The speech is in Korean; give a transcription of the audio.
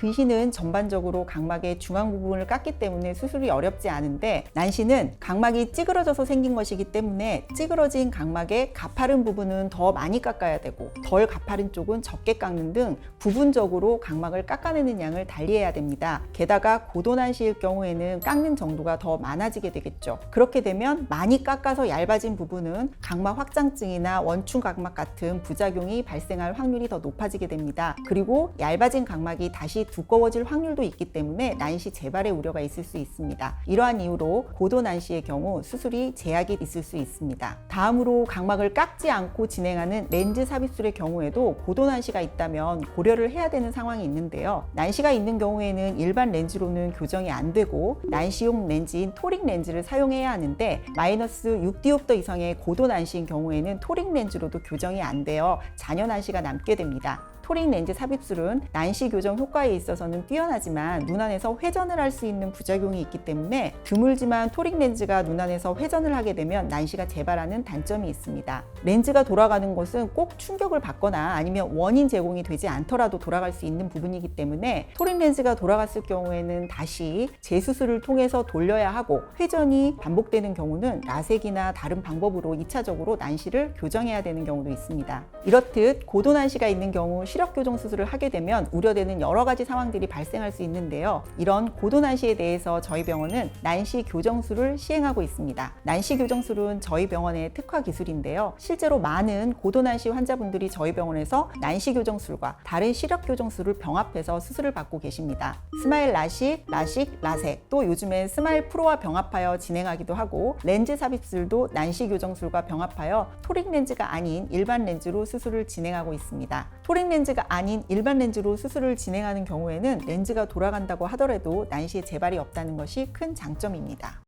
근시는 전반적으로 각막의 중앙 부분을 깎기 때문에 수술이 어렵지 않은데 난시는 각막이 찌그러져서 생긴 것이기 때문에 찌그러진 각막의 가파른 부분은 더 많이 깎아야 되고 덜 가파른 쪽은 적게 깎는 등 부분적으로 각막을 깎아내는 양을 달리해야 됩니다. 게다가 고도난시일 경우에는 깎는 정도가 더 많아지게 되겠죠. 그렇게 되면 많이 깎아서 얇아진 부분은 각막 확장증이나 원충 각막 같은 부작용이 발생할 확률이 더 높아지게 됩니다. 그리고 얇아진 각막이 다시 두꺼워질 확률도 있기 때문에 난시 재발의 우려가 있을 수 있습니다. 이러한 이유로 고도 난시의 경우 수술이 제약이 있을 수 있습니다. 다음으로 각막을 깎지 않고 진행하는 렌즈 삽입술의 경우에도 고도 난시가 있다면 고려를 해야 되는 상황이 있는데요. 난시가 있는 경우에는 일반 렌즈로는 교정이 안 되고 난시용 렌즈인 토릭 렌즈를 사용해야 하는데 마이너스 6디옵터 이상의 고도 난시인 경우에는 토릭 렌즈로도 교정이 안 되어 잔여 난시가 남게 됩니다. 토릭 렌즈 삽입술은 난시 교정 효과에 있어서는 뛰어나지만 눈 안에서 회전을 할 수 있는 부작용이 있기 때문에 드물지만 토릭 렌즈가 눈 안에서 회전을 하게 되면 난시가 재발하는 단점이 있습니다. 렌즈가 돌아가는 것은 꼭 충격을 받거나 아니면 원인 제공이 되지 않더라도 돌아갈 수 있는 부분이기 때문에 토릭 렌즈가 돌아갔을 경우에는 다시 재수술을 통해서 돌려야 하고 회전이 반복되는 경우는 라섹이나 다른 방법으로 2차적으로 난시를 교정해야 되는 경우도 있습니다. 이렇듯 고도 난시가 있는 경우 시력 교정 수술을 하게 되면 우려되는 여러 가지 상황들이 발생할 수 있는데요. 이런 고도 난시에 대해서 저희 병원은 난시 교정술을 시행하고 있습니다. 난시 교정술은 저희 병원의 특화 기술인데요. 실제로 많은 고도 난시 환자분들이 저희 병원에서 난시 교정술과 다른 시력 교정술을 병합해서 수술을 받고 계십니다. 스마일 라식, 라식, 라섹 또 요즘엔 스마일 프로와 병합하여 진행하기도 하고 렌즈 삽입술도 난시 교정술과 병합하여 토릭 렌즈가 아닌 일반 렌즈로 수술을 진행하고 있습니다. 토릭 렌즈가 아닌 일반 렌즈로 수술을 진행하는 경우에는 렌즈가 돌아간다고 하더라도 난시에 재발이 없다는 것이 큰 장점입니다.